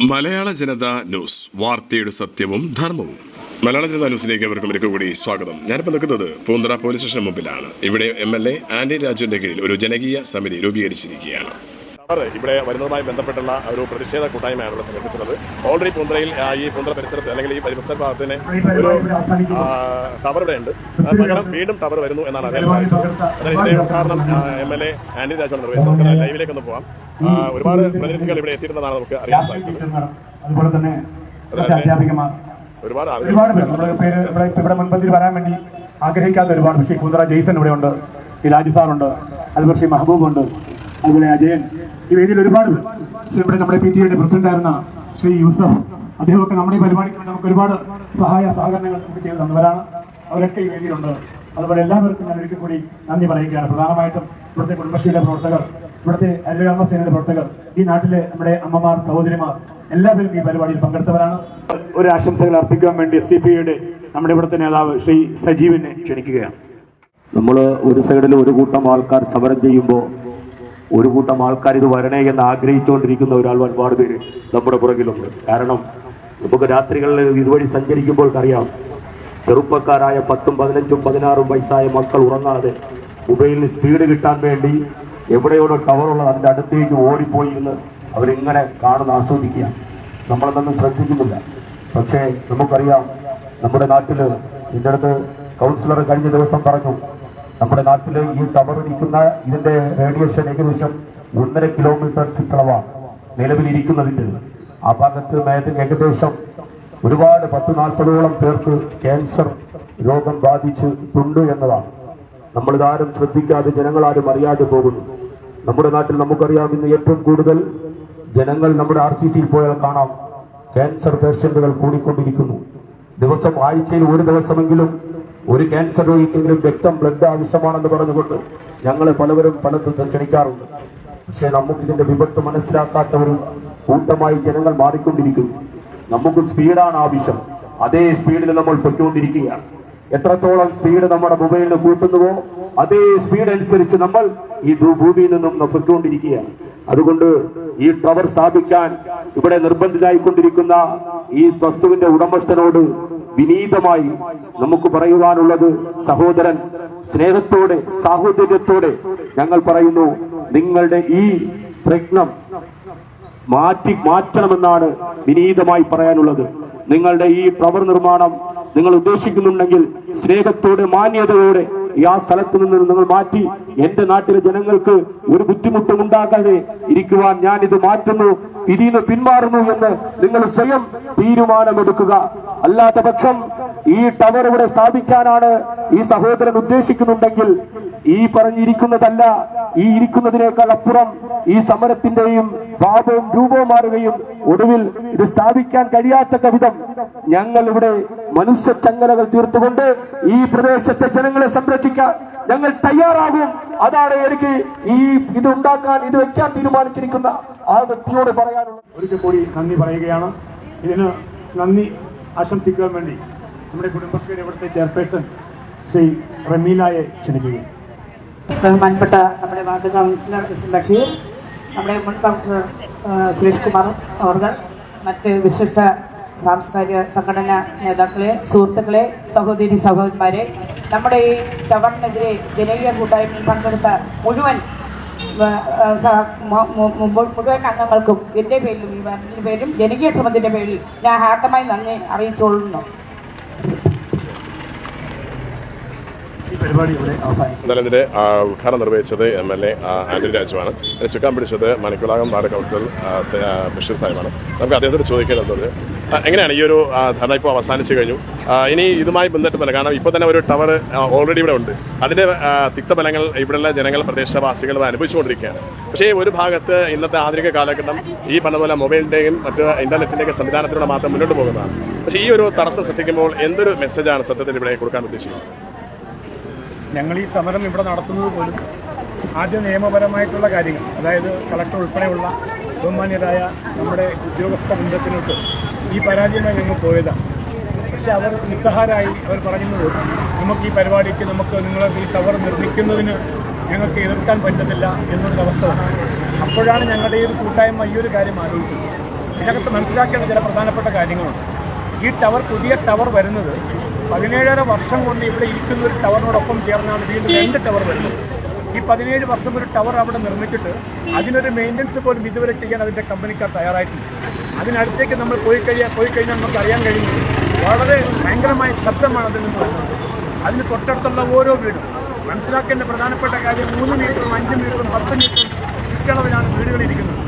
മലയാള ജനത news വാർത്തയുടെ സത്യവും ധർമ്മവും. മലയാള ജനത ന്യൂസിലേക്ക് അവർക്കും ഒരിക്കൽ കൂടി സ്വാഗതം. ഞാനിപ്പോൾ നിൽക്കുന്നത് പൂന്തറ പോലീസ് സ്റ്റേഷൻ മുമ്പിലാണ്. ഇവിടെ എം എൽ എ ആന്റണി രാജുവിന്റെ കീഴിൽ ഒരു ജനകീയ സമിതി രൂപീകരിച്ചിരിക്കുകയാണ്. ഇവിടെ വരുന്നതുമായി ബന്ധപ്പെട്ടുള്ള ഒരു പ്രതിഷേധ കൂട്ടായ്മയാണ് ഇവിടെ സംഘടിപ്പിച്ചത് ഓൾറെഡി പൂന്തറയിൽ ഈ പൂന്തറ പരിസരത്ത് അല്ലെങ്കിൽ ഈ പരിസര ഭാഗത്തിന് ഒരു ടവർ ഇവിടെ ഉണ്ട്. പകരം വീണ്ടും ടവർ വരുന്നു എന്നാണ് അറിയാൻ സാധിച്ചത്. അതിന് ഇതിന്റെ ഉദ്ഘാടനം M L A Antony Raju നിർവഹിച്ചത്. ലൈവിലേക്ക് ഒന്ന് ആ, ഒരുപാട് പ്രതിനിധികൾ ഇവിടെ എത്തിയിരുന്നതാണ് നമുക്ക് അറിയാൻ സാധിച്ചത്. അതുപോലെ തന്നെ അധ്യാപികമാർ. ഒരുപാട് ഒരുപാട് നമ്മുടെ പേര് ഇവിടെ ഇവിടെ മുൻപന്തിൽ വരാൻ വേണ്ടി ആഗ്രഹിക്കാത്ത ഒരുപാട് ശ്രീ കുന്ദ്ര ജെയ്സൺ ഇവിടെ ഉണ്ട്. ഈ രാജു സാറുണ്ട് അതുപോലെ ശ്രീ മഹബൂബ് ഉണ്ട്. അതുപോലെ അജയൻ. ഈ വേദിയിൽ ഒരുപാട് പേർ ശ്രീ ഇവിടെ നമ്മുടെ പി ടി എയുടെ പ്രസിഡന്റ് ആയിരുന്ന ശ്രീ യൂസഫ്. അദ്ദേഹമൊക്കെ നമ്മുടെ ഈ പരിപാടിക്ക് വേണ്ടി നമുക്ക് ഒരുപാട് സഹായ സഹകരണങ്ങൾ നമുക്ക് ചെയ്തു തന്നവരാണ്. അവരൊക്കെ ഈ വേദിയിലുണ്ട്. അതുപോലെ എല്ലാവർക്കും ഞാൻ ഒരിക്കൽ കൂടി നന്ദി പറയുകയാണ്. പ്രധാനമായിട്ടും ഇവിടുത്തെ കുടുംബശ്രീയിലെ പ്രവർത്തകർ ഇവിടുത്തെ ഹരിതകർമ്മ സേനയുടെ പ്രവർത്തകർ ഈ നാട്ടിലെ നമ്മുടെ അമ്മമാർ സഹോദരിമാർ എല്ലാവരും ഈ പരിപാടിയിൽ പങ്കെടുത്തവരാണ്. ഒരു ആശംസകൾ അർപ്പിക്കാൻ വേണ്ടി എസ് ഡി നമ്മുടെ ഇവിടുത്തെ നേതാവ് ശ്രീ സജീവിനെ ക്ഷണിക്കുകയാണ്. നമ്മൾ ഒരു സൈഡിൽ ഒരു കൂട്ടം ആൾക്കാർ സമരം ചെയ്യുമ്പോൾ ഒരു കൂട്ടം ആൾക്കാർ ഇത് വരണേ എന്ന് ആഗ്രഹിച്ചുകൊണ്ടിരിക്കുന്ന ഒരാൾ ഒരുപാട് പേര് നമ്മുടെ പുറകിലുണ്ട്. കാരണം നമുക്ക് രാത്രികളിൽ ഇതുവഴി സഞ്ചരിക്കുമ്പോൾ അറിയാം ചെറുപ്പക്കാരായ പത്തും പതിനഞ്ചും പതിനാറും വയസ്സായ മക്കൾ ഉറങ്ങാതെ മൊബൈലിന് സ്പീഡ് കിട്ടാൻ വേണ്ടി എവിടെയോടോ ടവറുള്ളത് അതിന്റെ അടുത്തേക്ക് ഓടിപ്പോയി എന്ന് അവരിങ്ങനെ കാണുന്ന ആസ്വദിക്കുക. നമ്മളതൊന്നും ശ്രദ്ധിക്കുന്നില്ല. പക്ഷേ നമുക്കറിയാം നമ്മുടെ നാട്ടിൽ ഇതിന്റെ അടുത്ത് കൗൺസിലർ കഴിഞ്ഞ ദിവസം പറഞ്ഞു നമ്മുടെ നാട്ടിൽ ഈ ടവർ നിൽക്കുന്ന ഇതിന്റെ റേഡിയേഷൻ ഏകദേശം ഒന്നര കിലോമീറ്റർ ചുറ്റളവാണ് നിലവിലിരിക്കുന്നതിന്റെ ആ ഭാഗത്ത് നേരത്തെ ഏകദേശം ഒരുപാട് പത്ത് നാൽപ്പതോളം പേർക്ക് ക്യാൻസർ രോഗം ബാധിച്ചിട്ടുണ്ട് എന്നതാണ്. നമ്മളിതാരും ശ്രദ്ധിക്കാതെ ജനങ്ങളാരും അറിയാതെ പോകുന്നു. നമ്മുടെ നാട്ടിൽ നമുക്കറിയാം ഇന്ന് ഏറ്റവും കൂടുതൽ ജനങ്ങൾ നമ്മുടെ ആർ സി സിയിൽ പോയാൽ കാണാം. ക്യാൻസർ പേഷ്യന്റുകൾ കൂടിക്കൊണ്ടിരിക്കുന്നു. ദിവസം ആഴ്ചയിൽ ഒരു ദിവസമെങ്കിലും ഒരു ക്യാൻസർ രോഗിക്കെങ്കിലും രക്തം ബ്ലഡ് ആവശ്യമാണെന്ന് പറഞ്ഞുകൊണ്ട് ഞങ്ങളെ പലവരും പലതും ക്ഷണിക്കാറുണ്ട്. പക്ഷേ നമുക്കിതിന്റെ വിപത്ത് മനസ്സിലാക്കാത്തവരും കൂട്ടമായി ജനങ്ങൾ മാറിക്കൊണ്ടിരിക്കുന്നു. നമുക്ക് സ്പീഡാണ് ആവശ്യം. അതേ സ്പീഡിൽ നമ്മൾ പൊയ്ക്കൊണ്ടിരിക്കുകയാണ്. എത്രത്തോളം സ്പീഡ് നമ്മുടെ മൊബൈലിൽ കൂട്ടുന്നുവോ അതേ സ്പീഡ് അനുസരിച്ച് നമ്മൾ ഈ ഭൂമിയിൽ നിന്നും പൊയ്ക്കൊണ്ടിരിക്കുകയാണ്. അതുകൊണ്ട് ഈ ടവർ സ്ഥാപിക്കാൻ ഇവിടെ നിർബന്ധിതായിക്കൊണ്ടിരിക്കുന്ന ഈ വസ്തുവിന്റെ ഉടമസ്ഥനോട് വിനീതമായി നമുക്ക് പറയുവാനുള്ളത് സഹോദരൻ സ്നേഹത്തോടെ സാഹോദര്യത്തോടെ ഞങ്ങൾ പറയുന്നു നിങ്ങളുടെ ഈ പ്രജ്ഞം മാറ്റി മാറ്റണമെന്നാണ് വിനീതമായി പറയാനുള്ളത്. നിങ്ങളുടെ ഈ പ്രവർ നിർമ്മാണം നിങ്ങൾ ഉദ്ദേശിക്കുന്നുണ്ടെങ്കിൽ സ്നേഹത്തോടെ മാന്യതയോടെ ഈ ആ സ്ഥലത്ത് നിന്ന് നിങ്ങൾ മാറ്റി എന്റെ നാട്ടിലെ ജനങ്ങൾക്ക് ഒരു ബുദ്ധിമുട്ടും ഉണ്ടാക്കാതെ ഇരിക്കുവാൻ ഞാൻ ഇത് മാറ്റുന്നു ഇതിൽ നിന്ന് പിന്മാറുന്നു എന്ന് നിങ്ങൾ സ്വയം തീരുമാനമെടുക്കുക. അല്ലാത്ത പക്ഷം ഈ ടവർ ഇവിടെ സ്ഥാപിക്കാനാണ് ഈ സഹോദരൻ ഉദ്ദേശിക്കുന്നുണ്ടെങ്കിൽ ഈ പറഞ്ഞിരിക്കുന്നതല്ല ഈ ഇരിക്കുന്നതിനേക്കാൾ അപ്പുറം ഈ സമരത്തിന്റെയും ഭാവവും രൂപവും മാറുകയും ഒടുവിൽ ഇത് സ്ഥാപിക്കാൻ കഴിയാത്ത വിധം ഞങ്ങൾ ഇവിടെ മനുഷ്യ ചങ്ങലകൾ തീർത്തുകൊണ്ട് ഈ പ്രദേശത്തെ ജനങ്ങളെ സംരക്ഷിക്കാൻ ഞങ്ങൾ തയ്യാറാകും. അതാണ് എനിക്ക് ഈ ഇത് ഉണ്ടാക്കാൻ ഇത് വെക്കാൻ തീരുമാനിച്ചിരിക്കുന്ന ആ വ്യക്തിയോട് പറയാനുള്ള ഒരിക്കൽ കൂടി നന്ദി പറയുകയാണ്. ഇതിന് നന്ദി ആശംസിക്കാൻ വേണ്ടി. നമ്മുടെ കുടുംബശ്രീയുടെ ഇവിടുത്തെ ചെയർപേഴ്സൺ ശ്രീ റമീലായെ ക്ഷണിക്കുകയും ബഹുമാനപ്പെട്ട നമ്മുടെ വാർഡ് കൗൺസിലർ എസ്. ബഷീർ നമ്മുടെ മുൻ കൗൺസിലർ സുരേഷ് കുമാർ അവർ മറ്റ് വിശിഷ്ട സാംസ്കാരിക സംഘടനാ നേതാക്കളെ സുഹൃത്തുക്കളെ സഹോദരി സഹോദരന്മാരെ നമ്മുടെ ഈ ടവറിനെതിരെ ജനകീയ കൂട്ടായ്മയിൽ പങ്കെടുത്ത മുഴുവൻ മുഴുവൻ അംഗങ്ങൾക്കും എന്റെ പേരിലും ഈ പേരും ജനകീയ ശ്രമത്തിന്റെ പേരിൽ ഞാൻ ഹാർദമായി നന്ദി അറിയിച്ചുകൊള്ളുന്നു. പരിപാടി ഇവിടെ ആ, ഉദ്ഘാടനം നിർവഹിച്ചത് എം എൽ എ ആന്റണി രാജുവാണ്. ചുക്കാൻ പിടിച്ചത് മണിക്കുളാകം വാർഡ് കൗൺസിൽ ബഷീർ സാഹിബാണ്. നമുക്ക് അദ്ദേഹത്തോട് ചോദിക്കേണ്ടത് എങ്ങനെയാണ് ഈ ഒരു ധർണ ഇപ്പോൾ അവസാനിച്ചു കഴിഞ്ഞു? ഇനി ഇതുമായി ബന്ധപ്പെട്ട് തന്നെ കാരണം ഇപ്പോൾ തന്നെ ഒരു ടവർ ഓൾറെഡി ഇവിടെ ഉണ്ട്. അതിന്റെ തിക്തഫലങ്ങൾ ഇവിടെയുള്ള ജനങ്ങൾ പ്രദേശവാസികൾ അനുഭവിച്ചുകൊണ്ടിരിക്കുകയാണ്. പക്ഷേ ഒരു ഭാഗത്ത് ഇന്നത്തെ ആധുനിക കാലഘട്ടം ഈ പറഞ്ഞതുപോലെ മൊബൈലിന്റെയും മറ്റ് ഇന്റർനെറ്റിന്റെയും സംവിധാനത്തിലൂടെ മാത്രം മുന്നോട്ട് പോകുന്നതാണ്. പക്ഷേ ഈ ഒരു തടസ്സം സൃഷ്ടിക്കുമ്പോൾ എന്തൊരു മെസ്സേജാണ് സത്യത്തിൽ ഇവിടെ കൊടുക്കാൻ ഉദ്ദേശിക്കുന്നത്? ഞങ്ങൾ ഈ സമരം ഇവിടെ നടത്തുന്നത് പോലും ആദ്യ നിയമപരമായിട്ടുള്ള കാര്യങ്ങൾ അതായത് കളക്ടർ ഉൾപ്പെടെയുള്ള ബഹുമാന്യരായ നമ്മുടെ ഉദ്യോഗസ്ഥ ബന്ധത്തിനോട്ട് ഈ പരാജയമായി ഞങ്ങൾ പോയതാണ്. പക്ഷെ അവർ നിസ്സഹാരായി അവർ പറയുന്നത് നമുക്ക് ഈ പരിപാടിക്ക് നമുക്ക് നിങ്ങളെ ഈ ടവർ നിർമ്മിക്കുന്നതിന് ഞങ്ങൾക്ക് എതിർക്കാൻ പറ്റുന്നില്ല എന്നൊരു അവസ്ഥ അപ്പോഴാണ് ഞങ്ങളുടെ ഈ ഒരു കൂട്ടായ്മ ഈ ഒരു കാര്യം ആലോചിച്ചത്. ഇതിനകത്ത് മനസ്സിലാക്കേണ്ട ചില പ്രധാനപ്പെട്ട കാര്യങ്ങളുണ്ട്. ഈ ടവർ പുതിയ ടവർ വരുന്നത് പതിനേഴര വർഷം കൊണ്ട് ഇവിടെ ഇരിക്കുന്ന ഒരു ടവറിനോടൊപ്പം ചേർന്നാണ് വീണ്ടും രണ്ട് ടവർ വരുന്നത്. ഈ പതിനേഴ് വർഷം ഒരു ടവർ അവിടെ നിർമ്മിച്ചിട്ട് അതിനൊരു മെയിന്റനൻസ് പോലും ഇതുവരെ ചെയ്യാൻ അതിന്റെ കമ്പനിക്കാർ തയ്യാറായിട്ടില്ല. അതിനടുത്തേക്ക് നമ്മൾ പോയി കഴിയാൻ പോയി കഴിഞ്ഞാൽ നമുക്ക് അറിയാൻ കഴിയുന്നത് വളരെ ഭയങ്കരമായ ശബ്ദമാണ് അതിൽ നിന്ന് വരുന്നത്. അതിന് തൊട്ടടുത്തുള്ള ഓരോ വീടും. മനസ്സിലാക്കേണ്ട പ്രധാനപ്പെട്ട കാര്യം മൂന്ന് മീറ്ററും അഞ്ച് മീറ്ററും പത്ത് മീറ്ററും ചുറ്റളവിലാണ് വീടുകൾ ഇരിക്കുന്നത്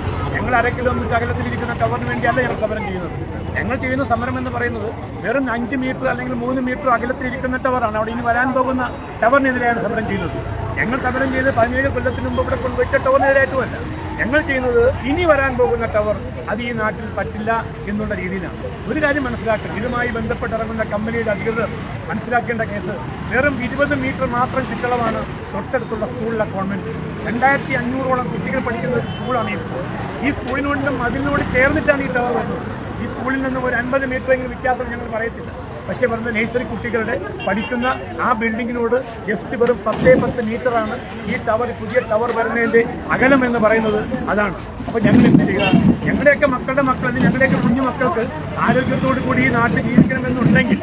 ഞങ്ങൾ അര കിലോമീറ്റർ അകലത്തിലിരിക്കുന്ന ടവറിന് വേണ്ടിയല്ല ഞങ്ങൾ സമരം ചെയ്യുന്നത്? ഞങ്ങൾ ചെയ്യുന്ന സമരം എന്ന് പറയുന്നത് വെറും അഞ്ച് മീറ്റർ അല്ലെങ്കിൽ മൂന്ന് മീറ്റർ അകലത്തിലിരിക്കുന്ന ടവറാണ് അവിടെ ഇനി വരാൻ പോകുന്ന ടവറിനെതിരെയാണ് സമരം ചെയ്യുന്നത്. ഞങ്ങൾ സമരം ചെയ്ത് പതിനേഴ് കൊല്ലത്തിന് മുമ്പ് ഇവിടെ കൊണ്ടുവച്ച ടവറിനെതിരായിട്ടുമല്ല ഞങ്ങൾ ചെയ്യുന്നത് ഇനി വരാൻ പോകുന്ന ടവർ അത് ഈ നാട്ടിൽ പറ്റില്ല എന്നുള്ള രീതിയിലാണ്. ഒരു കാര്യം മനസ്സിലാക്കുക ഇതുമായി ബന്ധപ്പെട്ടിറങ്ങുന്ന കമ്പനിയുടെ അധികൃതർ മനസ്സിലാക്കേണ്ട കേസ് വെറും ഇരുപത് മീറ്റർ മാത്രം ചുറ്റളവാണ് തൊട്ടടുത്തുള്ള സ്കൂളിലെ കോൺവെന്റ് രണ്ടായിരത്തി അഞ്ഞൂറോളം കുട്ടികൾ പഠിക്കുന്ന ഒരു സ്കൂളാണ് ഈ സ്കൂൾ. ഈ സ്കൂളിനോടും അതിനോട് ചേർന്നിട്ടാണ് ഈ ടവർ വരുന്നത്. ഈ സ്കൂളിൽ നിന്നും ഒരു അൻപത് മീറ്റർ എങ്കിലും വ്യത്യാസം ഞങ്ങൾ പറയത്തില്ല. പക്ഷേ പറഞ്ഞ നേഴ്സറി കുട്ടികളുടെ പഠിക്കുന്ന ആ ബിൽഡിങ്ങിനോട് ജസ്റ്റ് വെറും പത്തേ പത്ത് മീറ്ററാണ് ഈ ടവർ പുതിയ ടവർ വരുന്നതിന്റെ അകലം എന്ന് പറയുന്നത് അതാണ്. അപ്പോൾ ഞങ്ങൾ എന്ത് ചെയ്യുക? ഞങ്ങളുടെയൊക്കെ മക്കളുടെ മക്കൾ ഞങ്ങളുടെയൊക്കെ കുഞ്ഞു മക്കൾക്ക് ആരോഗ്യത്തോടു കൂടി ഈ നാട്ടിൽ ജീവിക്കണമെന്നുണ്ടെങ്കിൽ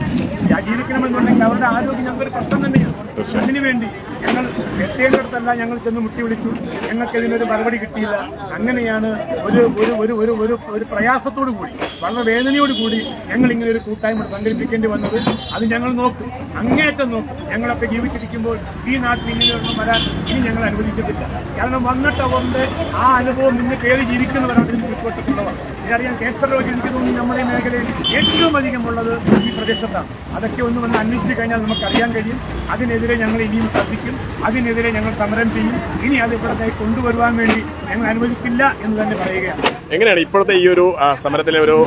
ജീവിക്കണമെന്നുണ്ടെങ്കിൽ അവരുടെ ആരോഗ്യം ഞങ്ങൾക്കൊരു പ്രശ്നം തന്നെയാണ്. അതിനുവേണ്ടി ഞങ്ങൾ എത്തേണ്ടടുത്തല്ല ഞങ്ങൾ ചെന്ന് മുട്ടി വിളിച്ചു. ഞങ്ങൾക്ക് ഇതിനൊരു മറുപടി കിട്ടിയില്ല. അങ്ങനെയാണ് ഒരു ഒരു ഒരു ഒരു ഒരു ഒരു പ്രയാസത്തോടു കൂടി വളരെ വേദനയോട് കൂടി ഞങ്ങൾ ഇങ്ങനെ ഒരു കൂട്ടായ്മ സംഘടിപ്പിക്കേണ്ടി വന്നത്. അത് ഞങ്ങൾ നോക്കും. അങ്ങേയറ്റം നോക്കും. ഞങ്ങളൊക്കെ ജീവിച്ചിരിക്കുമ്പോൾ ഈ നാട്ടിൽ ഇങ്ങനെയൊന്നും വരാൻ ഇനി ഞങ്ങൾ അനുവദിക്കത്തില്ല. കാരണം വന്നിട്ട് അവരുടെ ആ അനുഭവം നിന്ന് കയറി ജീവിക്കുന്നവരാണ് ഇതിന് ഉൾപ്പെട്ടിട്ടുള്ളവർ ഇതറിയാൻ ക്യാൻസർ രോഗി എനിക്ക് തോന്നുന്നു നമ്മുടെ ഈ മേഖലയിൽ ഏറ്റവും അധികം ഉള്ളത് ഈ പ്രദേശത്താണ്. അതൊക്കെ ഒന്ന് വന്ന് അന്വേഷിച്ച് കഴിഞ്ഞാൽ നമുക്കറിയാൻ കഴിയും. അതിനെതിരെ ഞങ്ങൾ ഇനിയും ശ്രദ്ധിക്കും. അതിനെതിരെ ഞങ്ങൾ സമരം ചെയ്യും. ഇനി അത് ഇവിടത്തെ കൊണ്ടുവരുവാൻ വേണ്ടി ഞങ്ങൾ അനുവദിക്കില്ല എന്ന് തന്നെ പറയുകയാണ്. എങ്ങനെയാണ് ഇപ്പോഴത്തെ ഈ ഒരു സമരത്തിലെ ഒരു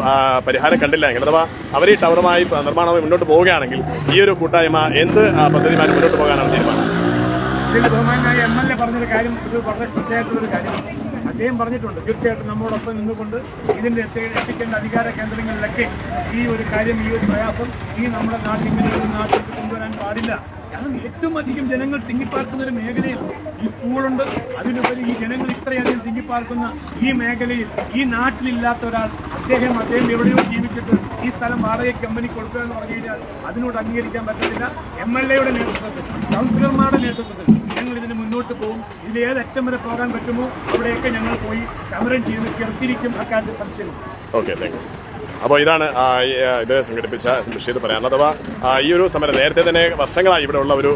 പരിഹാരം കണ്ടില്ല എങ്കിൽ അഥവാ അവർ ഈ ടവറുമായി നിർമ്മാണവുമായി മുന്നോട്ട് പോവുകയാണെങ്കിൽ ഈ ഒരു കൂട്ടായ്മ എന്ത് പദ്ധതിയുമായി മുന്നോട്ട് പോകാനാണ് തീരുമാനം? ഇതിൽ ബഹുമാനായ എം എൽ എ പറഞ്ഞൊരു കാര്യം ഇത് വളരെ ശ്രദ്ധേയമായിട്ടുള്ളൊരു കാര്യമാണ്. അദ്ദേഹം പറഞ്ഞിട്ടുണ്ട് തീർച്ചയായിട്ടും നമ്മോടൊപ്പം നിന്നുകൊണ്ട് ഇതിന്റെ എത്തി എത്തിക്കേണ്ട അധികാര കേന്ദ്രങ്ങളിലൊക്കെ ഈ ഒരു കാര്യം ഈ ഒരു പ്രയാസം ഈ നമ്മുടെ നാട്ടിൽ ഇങ്ങനെ നാട്ടിൽ കൊണ്ടുവരാൻ പാടില്ല. കാരണം ഏറ്റവും അധികം ജനങ്ങൾ തിങ്ങിപ്പാർക്കുന്ന ഒരു മേഖലയാണ് ഈ സ്കൂളുണ്ട്. അതിനുപരി ഈ ജനങ്ങൾ ഇത്രയധികം തിങ്ങിപ്പാർക്കുന്ന ഈ മേഖലയിൽ ഈ നാട്ടിലില്ലാത്ത ഒരാൾ അദ്ദേഹം അദ്ദേഹം എവിടെയോ ജീവിച്ചിട്ട് ഈ സ്ഥലം വാടക കമ്പനി കൊടുക്കുക എന്ന് പറഞ്ഞു കഴിഞ്ഞാൽ അതിനോട് അംഗീകരിക്കാൻ പറ്റത്തില്ല. എം എൽ എയുടെ നേതൃത്വത്തിൽ കൗൺസിലർമാരുടെ നേതൃത്വത്തിൽ ഞങ്ങൾ ഇതിന് മുന്നോട്ട് പോകും. ഇതിൽ ഏതറ്റം വരെ പോകാൻ പറ്റുമോ അവിടെയൊക്കെ ഞങ്ങൾ പോയി സമരം ചെയ്ത് ചെറുത്തിരിക്കും അക്കാര്യത്തിൽ സംശയമില്ല. ഓക്കെ താങ്ക് യു അപ്പോൾ ഇതാണ് ഇത് സംഘടിപ്പിച്ച ബഷീർ പറയാനുള്ളത് അഥവാ ഈ ഒരു സമരം നേരത്തെ തന്നെ വർഷങ്ങളായി ഇവിടെ ഉള്ള ഒരു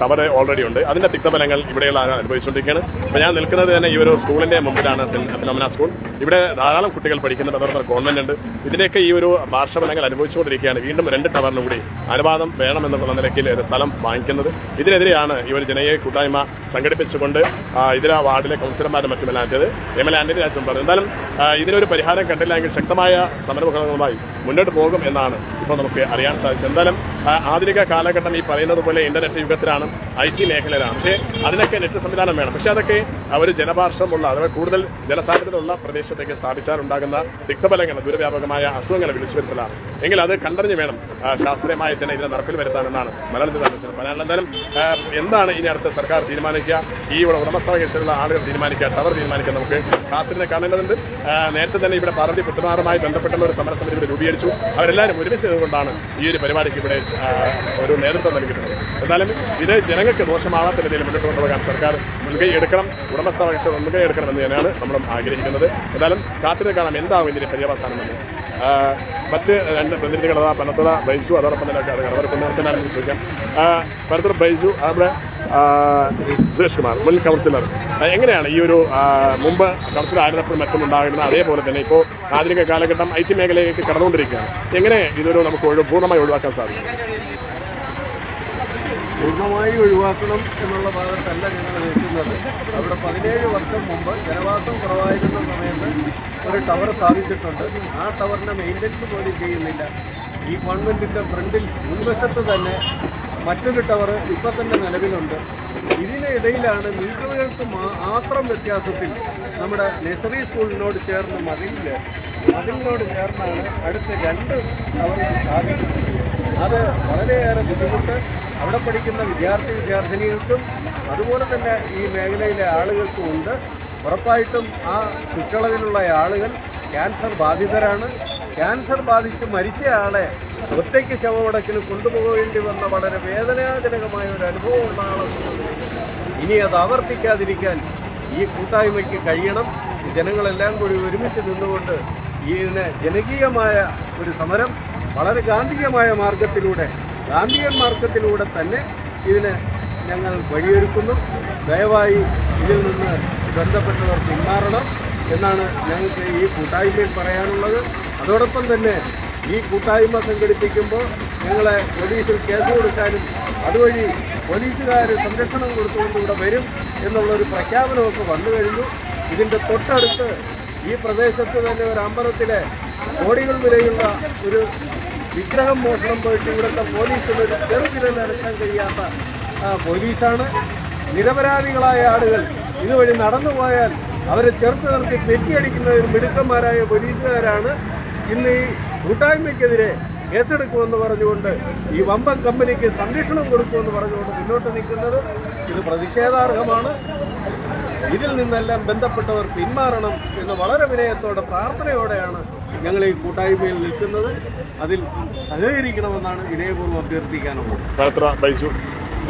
ടവർ ഓൾറെഡി ഉണ്ട്. അതിന്റെ തിക്തഫലങ്ങൾ ഇവിടെയുള്ള അനുഭവിച്ചുകൊണ്ടിരിക്കുകയാണ്. അപ്പോൾ ഞാൻ നിൽക്കുന്നത് തന്നെ ഈ ഒരു സ്കൂളിന്റെ മുമ്പിലാണ് സെന്റ് സ്കൂൾ. ഇവിടെ ധാരാളം കുട്ടികൾ പഠിക്കുന്നുണ്ട് അതോടൊപ്പം ഗവൺമെന്റ് ഉണ്ട്. ഇതിന്റെയൊക്കെ ഈ ഒരു പാർശ്വഫലങ്ങൾ അനുഭവിച്ചുകൊണ്ടിരിക്കുകയാണ്. വീണ്ടും രണ്ട് ടവറിനും കൂടി അനുവാദം വേണമെന്നുള്ള നിലയ്ക്ക് ഒരു സ്ഥലം വാങ്ങിക്കുന്നത്. ഇതിനെതിരെയാണ് ഈ ഒരു ജനകീയ കൂട്ടായ്മ സംഘടിപ്പിച്ചുകൊണ്ട് ആ, വാർഡിലെ കൗൺസിലർമാരും മറ്റുമെല്ലാം എത്തിയത്. എം എൽ ആന്റണി രാജൻ പറഞ്ഞു. എന്തായാലും ഇതിനൊരു പരിഹാരം കണ്ടില്ലെങ്കിൽ ശക്തമായ Fernando Bahia. മുന്നോട്ട് പോകും എന്നാണ് ഇപ്പോൾ നമുക്ക് അറിയാൻ സാധിച്ചത്. എന്തായാലും ആധുനിക കാലഘട്ടം ഈ പറയുന്നത് പോലെ ഇന്റർനെറ്റ് യുഗത്തിലാണ് ഐ ടി മേഖലയിലാണ്. പക്ഷേ അതിനൊക്കെ നെറ്റ് സംവിധാനം വേണം. പക്ഷേ അതൊക്കെ അവർ ജനപാർശ്വമുള്ള അഥവാ കൂടുതൽ ജനസാധ്യതയുള്ള പ്രദേശത്തേക്ക് സ്ഥാപിച്ചാൽ ഉണ്ടാകുന്ന ദുരവ്യാപകമായ അസുഖങ്ങൾ വിളിച്ചു വരുത്തലാണ് എങ്കിൽ അത് കണ്ടറിഞ്ഞ് വേണം ശാസ്ത്രീയമായി തന്നെ ഇതിനെ നടപ്പിൽ വരുത്താനെന്നാണ് മലയാളത്തിൽ പറയാനുള്ള എന്തായാലും എന്താണ് ഇനി അടുത്ത സർക്കാർ തീരുമാനിക്കുക? ഈ ഇവിടെ ഉടമസ്ഥാവകാശമുള്ള ആളുകൾ തീരുമാനിക്കുക ടവർ തീരുമാനിക്കുക നമുക്ക് കാത്തിരുന്ന് കാണേണ്ടതുണ്ട്. നേരത്തെ തന്നെ ഇവിടെ പാർവതി പുത്തുമാറുമായി ബന്ധപ്പെട്ടുള്ള ഒരു സമരസമിതി ഇവിടെ രൂപീകരിച്ചു. അവരെല്ലാവരും ഒരുമിച്ച് ചെയ്തുകൊണ്ടാണ് ഈ ഒരു പരിപാടിക്ക് ഇവിടെ ഒരു നേതൃത്വം നൽകിയിട്ടുള്ളത്. എന്നാലും ഇത് ജനങ്ങൾക്ക് ദോഷമാവാത്ത രീതിയിൽ മുന്നോട്ട് കൊണ്ടുപോകാൻ സർക്കാർ മുൻകൈ എടുക്കണം ഉടമസ്ഥാവകാശം മുൻകൈ എടുക്കണം എന്ന് തന്നെയാണ് നമ്മളും ആഗ്രഹിക്കുന്നത്. എന്നാലും കാത്തിരുന്ന് കാണാം എന്താവും ഇതിന്റെ പര്യവസാനം ആ, മറ്റ് രണ്ട് പ്രതിനിധികൾ അതാ പനത്തുള്ള ബൈജു അതോടൊപ്പം തന്നെ കുന്നേരത്തിനാണെന്ന് ചോദിക്കാം. പനത്തുള്ള ബൈജു അവിടെ സുരേഷ് കുമാർ മുൻ കൗൺസിലർ എങ്ങനെയാണ് ഈ ഒരു മുമ്പ് കൗൺസിലർ ആയിരുന്നപ്പോഴും മറ്റും ഉണ്ടാകുന്ന അതേപോലെ തന്നെ ഇപ്പോൾ ആധുനിക കാലഘട്ടം ഐ ടി മേഖലയിലേക്ക് കടന്നുകൊണ്ടിരിക്കുകയാണ്. എങ്ങനെ ഇതൊരു നമുക്ക് ഒഴി- പൂർണമായി ഒഴിവാക്കാൻ സാധിക്കും? പൂർണമായി ഒഴിവാക്കണം എന്നുള്ള ഭാഗത്തല്ല ഞങ്ങൾ നിൽക്കുന്നത്. അവിടെ പതിനേഴ് വർഷം മുമ്പ് ജനവാസം കുറവായിരുന്ന സമയത്ത് ഒരു ടവർ സ്ഥാപിച്ചിട്ടുണ്ട്. ആ ടവറിന്റെ മെയിന്റനൻസ് പോലും ചെയ്യുന്നില്ല. ഈ ഗവൺമെന്റിന്റെ ഫ്രണ്ടിൽ മുൻവശത്ത് തന്നെ മറ്റൊരു ടവർ ഇപ്പം തന്നെ നിലവിലുണ്ട്. ഇതിനിടയിലാണ് മീറ്ററുകൾക്ക് മാത്രം വ്യത്യാസത്തിൽ നമ്മുടെ നഴ്സറി സ്കൂളിനോട് ചേർന്ന് മതിലിൽ മതിലിനോട് ചേർന്നാണ് അടുത്ത രണ്ട് ടവറുകൾ സ്ഥാപിക്കുന്നത് അത് വളരെയേറെ ബുദ്ധിമുട്ട്. അവിടെ പഠിക്കുന്ന വിദ്യാർത്ഥി വിദ്യാർത്ഥിനികൾക്കും അതുപോലെ തന്നെ ഈ മേഖലയിലെ ആളുകൾക്കും ഉണ്ട്. ഉറപ്പായിട്ടും ആ ചുറ്റളവിലുള്ള ആളുകൾ ക്യാൻസർ ബാധിതരാണ്. ക്യാൻസർ ബാധിച്ച് മരിച്ചയാളെ ഒറ്റയ്ക്ക് ശവമടക്കിന് കൊണ്ടുപോകേണ്ടി വന്ന വളരെ വേദനാജനകമായ ഒരു അനുഭവം ഉണ്ടാകണം ഇനി അത് ആവർത്തിക്കാതിരിക്കാൻ ഈ കൂട്ടായ്മയ്ക്ക് കഴിയണം. ജനങ്ങളെല്ലാം കൂടി ഒരുമിച്ച് നിന്നുകൊണ്ട് ഇതിനെ ജനകീയമായ ഒരു സമരം വളരെ ഗാന്ധികമായ മാർഗത്തിലൂടെ ഗാന്ധിയൻ മാർഗത്തിലൂടെ തന്നെ ഇതിന് ഞങ്ങൾ വഴിയൊരുക്കുന്നു. ദയവായി ഇതിൽ നിന്ന് ബന്ധപ്പെട്ടവർ പിന്മാറണം എന്നാണ് ഞങ്ങൾക്ക് ഈ കൂട്ടായ്മയിൽ പറയാനുള്ളത്. അതോടൊപ്പം തന്നെ ഈ കൂട്ടായ്മ സംഘടിപ്പിക്കുമ്പോൾ ഞങ്ങളെ പോലീസിൽ കേസ് കൊടുക്കാനും അതുവഴി പോലീസുകാർ സംരക്ഷണം കൊടുത്തുകൊണ്ട് ഇവിടെ വരും എന്നുള്ളൊരു പ്രഖ്യാപനമൊക്കെ വന്നു കഴിഞ്ഞു. ഇതിന്റെ തൊട്ടടുത്ത് ഈ പ്രദേശത്ത് തന്നെ ഒരു അമ്പലത്തിലെ കോടികൾ വിലയുള്ള ഒരു വിഗ്രഹം മോഷണം പോയിട്ട് ഇവിടുത്തെ പോലീസിന് ഒരു ചെറുതിര നടക്കാൻ കഴിയാത്ത പോലീസാണ്. നിരപരാധികളായ ആളുകൾ ഇതുവഴി നടന്നു പോയാൽ അവരെ ചെറുത്ത് നിർത്തി പെറ്റിയടിക്കുന്ന ഒരു മിടുക്കന്മാരായ പോലീസുകാരാണ്. ഇന്ന് ഈ കൂട്ടായ്മയ്ക്കെതിരെ കേസെടുക്കുമെന്ന് പറഞ്ഞുകൊണ്ട് ഈ വമ്പൻ കമ്പനിക്ക് സംരക്ഷണം കൊടുക്കുമെന്ന് പറഞ്ഞുകൊണ്ട് മുന്നോട്ട് നിൽക്കുന്നത് ഇത് പ്രതിഷേധാർഹമാണ്. ഇതിൽ നിന്നെല്ലാം ബന്ധപ്പെട്ടവർ പിന്മാറണം എന്ന് വളരെ വിനയത്തോടെ പ്രാർത്ഥനയോടെയാണ് ഞങ്ങൾ ഈ കൂട്ടായ്മയിൽ നിൽക്കുന്നത്. അതിൽ സഹകരിക്കണമെന്നാണ് വിനയപൂർവം അഭ്യർത്ഥിക്കാനുള്ളത്.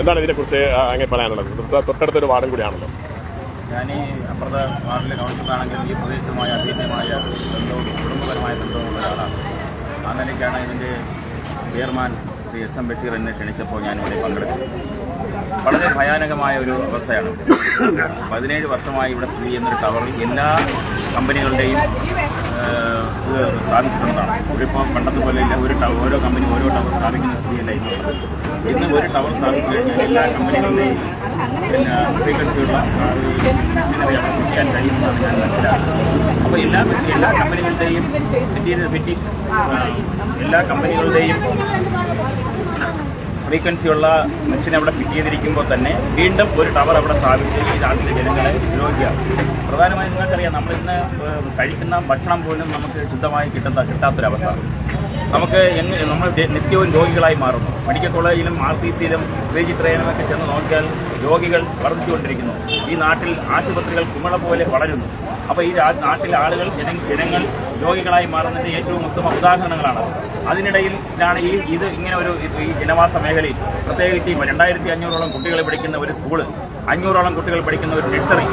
എന്താണ് ഇതിനെക്കുറിച്ച് അങ്ങനെ പറയാനുള്ളത്? തൊട്ട- തൊട്ടടുത്തൊരു വാർഡും കൂടിയാണല്ലോ. ഞാൻ ഈ അപ്പുറത്തെ വാർഡിലെ കൗൺസിലറാണെങ്കിൽ ഈ പ്രദേശവുമായി അതീതമായ ബന്ധവും കുടുംബപരമായ ബന്ധവുമുള്ള ഒരാളാണ്. ആ നിലയ്ക്കാണ് ഇതിന്റെ chairman Shri S M Basheer എന്നെ ക്ഷണിച്ചപ്പോൾ ഇവിടെ പങ്കെടുത്തു വളരെ ഭയാനകമായ ഒരു അവസ്ഥയാണ്. പതിനേഴ് വർഷമായി ഇവിടെ സ്ഥിതി ചെയ്യുന്നൊരു ടവറിൽ എല്ലാ കമ്പനികളുടെയും ഇത് സ്ഥാപിച്ചിട്ടുണ്ടാണ് ഇപ്പോൾ പണ്ടത്തെ പോലെ ഇല്ല. ഒരു ടവർ ഓരോ കമ്പനി ഓരോ ടവർ സ്ഥാപിക്കുന്ന സ്ഥിതിയല്ല ഇന്നുള്ളത് ഇന്ന് ഒരു ടവർ സ്ഥാപിച്ചു കഴിഞ്ഞാൽ എല്ലാ കമ്പനികളുടെയും പിന്നെ ഫ്രീക്വൻസിയുള്ള കുടിക്കാൻ കഴിയുമെന്നാണ് ഞാൻ മനസ്സിലാക്കുന്നത് അപ്പോൾ എല്ലാ എല്ലാ കമ്പനികളുടെയും മെറ്റീരിയൽ എല്ലാ കമ്പനികളുടെയും ഫ്രീക്വൻസിയുള്ള മെഷീൻ അവിടെ ഫിറ്റ് ചെയ്തിരിക്കുമ്പോൾ തന്നെ വീണ്ടും ഒരു ടവർ അവിടെ സ്ഥാപിച്ച് ഈ നാട്ടിലെ ജനങ്ങളെ ഉപയോഗിക്കുകയാണ് പ്രധാനമായും നിങ്ങൾക്കറിയാം നമ്മളിന്ന് കഴിക്കുന്ന ഭക്ഷണം പോലും നമുക്ക് ശുദ്ധമായി കിട്ടുന്ന കിട്ടാത്തൊരവസ്ഥ. നമുക്ക് എങ്ങനെ നമ്മൾ നിത്യവും രോഗികളായി മാറുന്നു. മെഡിക്കൽ കോളേജിലും ആർ സി സിയിലും ശ്രീചിത്രയിലുമൊക്കെ ചെന്ന് നോക്കിയാൽ രോഗികൾ വർദ്ധിച്ചുകൊണ്ടിരിക്കുന്നു. ഈ നാട്ടിൽ ആശുപത്രികൾ കുമിള പോലെ വളരുന്നു. അപ്പോൾ ഈ നാട്ടിലെ ആളുകൾ ജനങ്ങൾ രോഗികളായി മാറുന്നതിന്റെ ഏറ്റവും ഉത്തമ ഉദാഹരണങ്ങളാണ് അതിനിടയിലാണ് ഈ ഇത് ഇങ്ങനെ ഒരു ഈ ജനവാസ മേഖലയിൽ പ്രത്യേകിച്ച് രണ്ടായിരത്തി അഞ്ഞൂറോളം കുട്ടികളെ പഠിക്കുന്ന ഒരു സ്കൂൾ അഞ്ഞൂറോളം കുട്ടികൾ പഠിക്കുന്ന ഒരു നഴ്സറി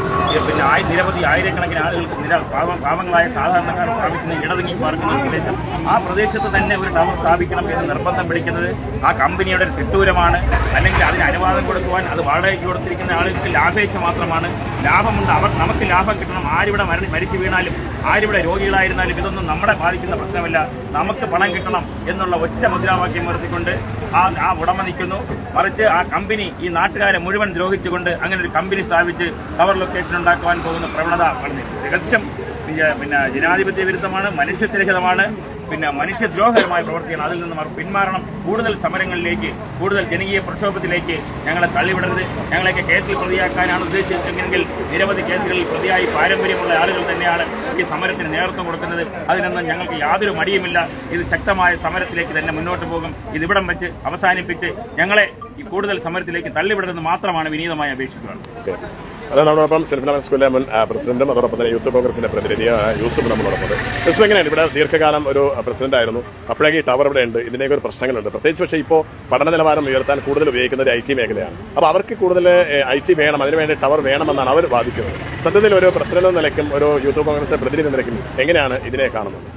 പിന്നെ ആയി നിരവധി ആയിരക്കണക്കിന് ആളുകൾക്ക് നിര പാവം പാവങ്ങളായ സാധാരണക്കാർ സ്ഥാപിക്കുന്ന ഇടതുങ്ങി പാർക്കുന്ന ഒരു പ്രദേശം. ആ പ്രദേശത്ത് തന്നെ ഒരു ടവർ സ്ഥാപിക്കണം എന്ന് നിർബന്ധം പിടിക്കുന്നത് ആ കമ്പനിയുടെ തിട്ടൂരമാണ്. അല്ലെങ്കിൽ അതിന് അനുവാദം കൊടുക്കുവാൻ അത് വാടകയ്ക്ക് കൊടുത്തിരിക്കുന്ന ആളുകൾക്ക് ലാഭേച്ഛ മാത്രമാണ്. ലാഭമുണ്ട്. അവർ നമുക്ക് ലാഭം കിട്ടണം. ആരിവിടെ മരണി മരിച്ചു വീണാലും ആരിവിടെ രോഗികളായിരുന്നാലും ഇതൊന്നും നമ്മളെ ബാധിക്കുന്ന പ്രശ്നമല്ല. നമുക്ക് പണം കിട്ടണം എന്നുള്ള ഒറ്റ മുദ്രാവാക്യം ഉയർത്തിക്കൊണ്ട് ആ ആ ഉടമ നിൽക്കുന്നു. മറിച്ച് ആ കമ്പനി ഈ നാട്ടുകാരെ മുഴുവൻ ദ്രോഹിച്ചുകൊണ്ട് അങ്ങനെ ഒരു കമ്പനി സ്ഥാപിച്ച് കവർ ലൊക്കേഷൻ ഉണ്ടാക്കുവാൻ പോകുന്ന പ്രവണത വളരെ തികച്ചും പിന്നെ ജനാധിപത്യ വിരുദ്ധമാണ് മനുഷ്യത്വരഹിതമാണ്. പിന്നെ മനുഷ്യദ്രോഹകരമായ പ്രവർത്തിയാണ് അതിൽ നിന്നും അവർ പിന്മാറണം. കൂടുതൽ സമരങ്ങളിലേക്ക് കൂടുതൽ ജനകീയ പ്രക്ഷോഭത്തിലേക്ക് ഞങ്ങളെ തള്ളിവിടരുത്. ഞങ്ങളെയൊക്കെ കേസിൽ പ്രതിയാക്കാനാണ് ഉദ്ദേശിച്ചിട്ടുണ്ടെങ്കിൽ നിരവധി കേസുകളിൽ പ്രതിയായി പാരമ്പര്യമുള്ള ആളുകൾ തന്നെയാണ് ഈ സമരത്തിന് നേതൃത്വം കൊടുക്കുന്നത്. അതിനൊന്നും ഞങ്ങൾക്ക് യാതൊരു മടിയുമില്ല. ഇത് ശക്തമായ സമരത്തിലേക്ക് തന്നെ മുന്നോട്ട് പോകും. ഇതിവിടം വെച്ച് അവസാനിപ്പിച്ച് ഞങ്ങളെ ഈ കൂടുതൽ സമരത്തിലേക്ക് തള്ളിവിടരുതെന്ന് മാത്രമാണ് വിനീതമായി അപേക്ഷിക്കുന്നത്. അത് നമ്മളോടൊപ്പം സെൽഫ് സെൽഫിന സ്കൂളിലെ മുൻ പ്രസിഡന്റും അതോടൊപ്പം തന്നെ യൂത്ത് കോൺഗ്രസിന്റെ പ്രതിനിധി യൂസഫ് നമ്മളോടൊപ്പം. യൂസുഫ് എങ്ങനെയാണ് ഇവിടെ ദീർഘകാലം ഒരു പ്രസിഡന്റ് ആയിരുന്നു അപ്പോഴേക്ക് ഈ ടവർ ഇവിടെ ഉണ്ട്. ഇതിന്റെയൊക്കെ ഒരു പ്രശ്നങ്ങളുണ്ട്. പ്രത്യേകിച്ച് പക്ഷേ ഇപ്പോൾ പഠന നിലവാരം ഉയർത്താൻ കൂടുതൽ ഉപയോഗിക്കുന്ന ഒരു ഐ ടി മേഖലയാണ്. അപ്പോൾ അവർക്ക് കൂടുതൽ ഐ ടി വേണം അതിനുവേണ്ടി ടവർ വേണമെന്നാണ് അവർ വാദിക്കുന്നത്. സത്യത്തിൽ ഒരു പ്രസിഡന്റ് എന്ന നിലയ്ക്കും ഒരു യൂത്ത് കോൺഗ്രസ് പ്രതിനിധി എന്ന നിലയ്ക്കും എങ്ങനെയാണ് ഇതിനെ കാണുന്നത്?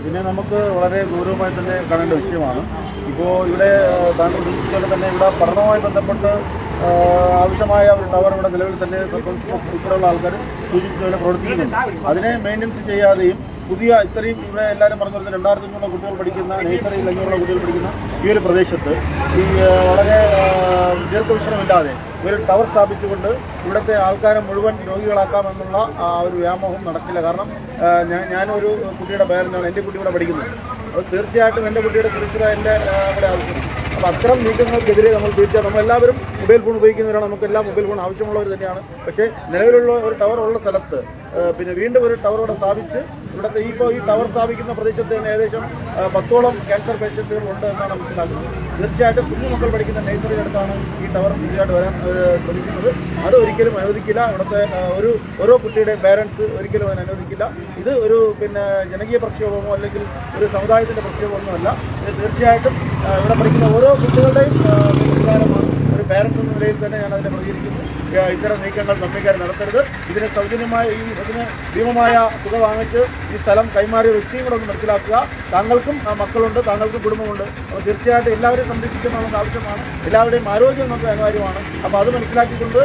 ഇതിനെ നമുക്ക് വളരെ ഗൗരവമായി തന്നെ കാണേണ്ട വിഷയമാണ്. ഇപ്പോൾ ഇവിടെ താങ്കൾ തന്നെ ഇവിടെ പഠനവുമായി ബന്ധപ്പെട്ട് ആവശ്യമായ ഒരു ടവർ ഇവിടെ നിലവിൽ തന്നെ ഉൾപ്പെടെയുള്ള ആൾക്കാർ സൂചിപ്പിച്ചതുപോലെ പ്രവർത്തിക്കുന്നുണ്ട് അതിനെ മെയിന്റനൻസ് ചെയ്യാതെയും പുതിയ ഇത്രയും ഇവിടെ എല്ലാവരും പറഞ്ഞു കൊടുത്ത രണ്ടായിരത്തി കുട്ടികൾ പഠിക്കുന്ന നഴ്സറിയിൽ അഞ്ഞൂറുള്ള കുട്ടികൾ പഠിക്കുന്ന ഈ ഒരു പ്രദേശത്ത് ഈ വളരെ ദീർഘവിശ്രമില്ലാതെ ഒരു ടവർ സ്ഥാപിച്ചുകൊണ്ട് ഇവിടുത്തെ ആൾക്കാരെ മുഴുവൻ രോഗികളാക്കാമെന്നുള്ള ഒരു വ്യാമോഹം നടക്കില്ല. കാരണം ഞാൻ ഞാനൊരു കുട്ടിയുടെ പേരന്റാണ് എന്റെ കുട്ടി ഇവിടെ പഠിക്കുന്നത്. തീർച്ചയായിട്ടും എന്റെ കുട്ടിയുടെ തിരിച്ചുള്ള എന്റെ ഇവിടെ ആവശ്യമാണ്. അപ്പോൾ അത്തരം നീക്കങ്ങൾക്കെതിരെ നമ്മൾ തീർച്ചയായും നമ്മളെല്ലാവരും മൊബൈൽ ഫോൺ ഉപയോഗിക്കുന്നവരാണ്. നമുക്ക് എല്ലാ മൊബൈൽ ഫോൺ ആവശ്യമുള്ളവർ തന്നെയാണ്. പക്ഷേ നിലവിലുള്ള ഒരു ടവർ ഉള്ള സ്ഥലത്ത് പിന്നെ വീണ്ടും ഒരു ടവർ ഇവിടെ സ്ഥാപിച്ച് ഇവിടുത്തെ ഇപ്പോൾ ഈ ടവർ സ്ഥാപിക്കുന്ന പ്രദേശത്ത് തന്നെ ഏകദേശം പത്തോളം ക്യാൻസർ പേഷ്യന്റുകൾ ഉണ്ട് എന്നാണ് മനസ്സിലാക്കുന്നത് തീർച്ചയായിട്ടും കുഞ്ഞു മക്കൾ പഠിക്കുന്ന നഴ്സറി അടുത്താണ് ഈ ടവർ പുതിയതായിട്ട് വരാൻ ശ്രമിക്കുന്നത് അത് ഒരിക്കലും അനുവദിക്കില്ല. ഇവിടുത്തെ ഒരു ഓരോ കുട്ടിയുടെ പേരൻസ് ഒരിക്കലും അതിന് അനുവദിക്കില്ല. ഇത് ഒരു പിന്നെ ജനകീയ പ്രക്ഷോഭമോ അല്ലെങ്കിൽ ഒരു സമുദായത്തിന്റെ പ്രക്ഷോഭമൊന്നുമല്ല ഇത് തീർച്ചയായിട്ടും ഇവിടെ പഠിക്കുന്ന ഓരോ കുട്ടികളുടെയും ഒരു പേരൻസ് എന്ന നിലയിൽ തന്നെ ഞാൻ അതിനെ പ്രതികരിക്കുന്നു. ഇത്തരം നീക്കങ്ങൾ കമ്മിക്കാർ നടത്തരുത്. ഇതിന് സൗജന്യമായ ഈ ഇതിന് ഭീമമായ തുക വാങ്ങിച്ച് ഈ സ്ഥലം കൈമാറിയ വ്യക്തിയും കൂടെ ഒന്ന് മനസ്സിലാക്കുക. താങ്കൾക്കും മക്കളുണ്ട് താങ്കൾക്കും കുടുംബമുണ്ട്. അപ്പോൾ തീർച്ചയായിട്ടും എല്ലാവരെയും സംരക്ഷിക്കുക നമുക്ക് ആവശ്യമാണ്. എല്ലാവരുടെയും ആരോഗ്യം നമുക്ക് അനിവാര്യമാണ്. അപ്പോൾ അത് മനസ്സിലാക്കിക്കൊണ്ട്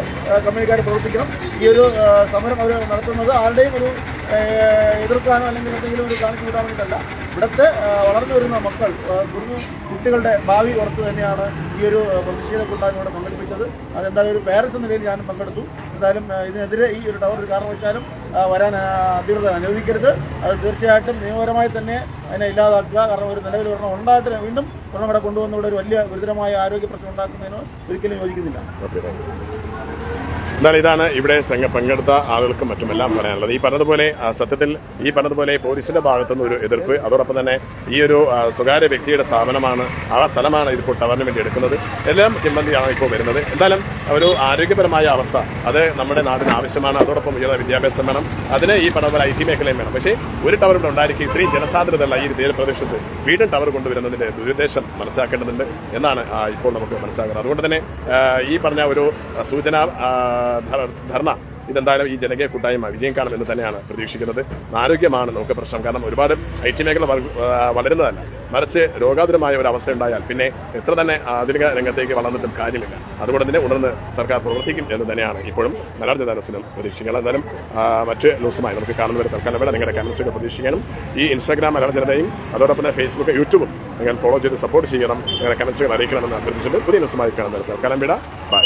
കമ്മ്യൂണിക്കാർ പ്രവർത്തിക്കണം. ഈ ഒരു സമരം അവർ നടത്തുന്നത് ആരുടെയും ഒരു എതിർക്കാനോ അല്ലെങ്കിൽ എന്തെങ്കിലും ഒരു കാണിച്ചു കൂടാൻ വേണ്ടിയിട്ടല്ല ഇവിടുത്തെ വളർന്നു വരുന്ന മക്കൾ കുഞ്ഞു കുട്ടികളുടെ ഭാവി ഓർത്ത് തന്നെയാണ് ഈ ഒരു പ്രതിഷേധ കൂട്ടായ്മ ഇവിടെ പങ്കെടുപ്പിച്ചത്. അതെന്തായാലും ഒരു പേരൻസ് എന്ന നിലയിൽ ഞാനും പങ്കെടുത്തു. എന്തായാലും ഇതിനെതിരെ ഈ ഒരു ടവർ ഒരു കാരണവശാലും വരാൻ അധികൃതർ അനുവദിക്കരുത്. അത് തീർച്ചയായിട്ടും നിയമപരമായി തന്നെ അതിനെ ഇല്ലാതാക്കുക. കാരണം ഒരു നിലവിൽ ഒരെണ്ണം ഉണ്ടായിട്ട് വീണ്ടും ഒരെണ്ണം ഇവിടെ ഒരു വലിയ ഗുരുതരമായ ആരോഗ്യ പ്രശ്നം ഉണ്ടാക്കുന്നതിന് ഒരിക്കലും യോജിക്കുന്നില്ല. എന്നാൽ ഇതാണ് ഇവിടെ സംഘ പങ്കെടുത്ത ആളുകൾക്കും മറ്റുമെല്ലാം പറയാനുള്ളത്. ഈ പറഞ്ഞതുപോലെ സത്യത്തിൽ ഈ പറഞ്ഞതുപോലെ പോലീസിന്റെ ഭാഗത്തുനിന്ന് ഒരു എതിർപ്പ് അതോടൊപ്പം തന്നെ ഈ ഒരു സ്വകാര്യ വ്യക്തിയുടെ സ്ഥാപനമാണ് ആ സ്ഥലമാണ് ഇതിപ്പോൾ ടവറിന് വേണ്ടി എടുക്കുന്നത്. എല്ലാം കിംബന്തിയാണ് ഇപ്പോൾ വരുന്നത്. എന്തായാലും ഒരു ആരോഗ്യപരമായ അവസ്ഥ അത് നമ്മുടെ നാടിന് ആവശ്യമാണ്. അതോടൊപ്പം ഉയർന്ന വിദ്യാഭ്യാസം വേണം. അതിന് ഈ പറഞ്ഞതുപോലെ ഐ ടി മേഖലയും വേണം. പക്ഷേ ഒരു ടവർ ഇവിടെ ഉണ്ടായിരിക്കും. ഇത്രയും ജനസാന്ദ്രതയുള്ള ഈ തീരപ്രദേശത്ത് വീണ്ടും ടവർ കൊണ്ടുവരുന്നതിന്റെ ദുരുദ്ദേശം മനസ്സിലാക്കേണ്ടതുണ്ട് എന്നാണ് ഇപ്പോൾ നമുക്ക് മനസ്സിലാക്കുന്നത് അതുകൊണ്ട് തന്നെ ഈ പറഞ്ഞ ഒരു സൂചന ധർണ. ഇതെന്തായാലും ഈ ജനകീയ കൂട്ടായ്മ വിജയം കാണും എന്ന് തന്നെയാണ് പ്രതീക്ഷിക്കുന്നത്. ആരോഗ്യമാണ് നമുക്ക് പ്രശ്നം. കാരണം ഒരുപാട് ഐ ടി മേഖല വളരുന്നതല്ല. മറിച്ച് രോഗാതുരമായ ഒരു അവസ്ഥ ഉണ്ടായാൽ പിന്നെ എത്ര തന്നെ ആധുനിക രംഗത്തേക്ക് വളർന്നിട്ടും കാര്യമില്ല. അതുകൊണ്ട് തന്നെ ഉണർന്ന് സർക്കാർ പ്രവർത്തിക്കും എന്ന് തന്നെയാണ് ഇപ്പോഴും മലയാള ജനതലസിനും പ്രതീക്ഷിക്കുന്നത്. എന്തായാലും മറ്റ് ന്യൂസുമായി നമുക്ക് കാണുന്നവരെ തൽക്കാലം വേണം നിങ്ങളുടെ കമൻസുകൾ പ്രതീക്ഷിക്കാനും ഈ ഇൻസ്റ്റാഗ്രാം മലയാള ജനതയും അതോടൊപ്പം തന്നെ ഫേസ്ബുക്ക് യൂട്യൂബും നിങ്ങൾ ഫോളോ ചെയ്ത് സപ്പോർട്ട് ചെയ്യണം. നിങ്ങളുടെ കമൻസുകൾ അറിയിക്കണമെന്ന് അഭ്യർത്ഥിച്ചിട്ട് പുതിയ ന്യൂസുമായി കാണുന്നവരെ തൽക്കാലം വിട. ബൈ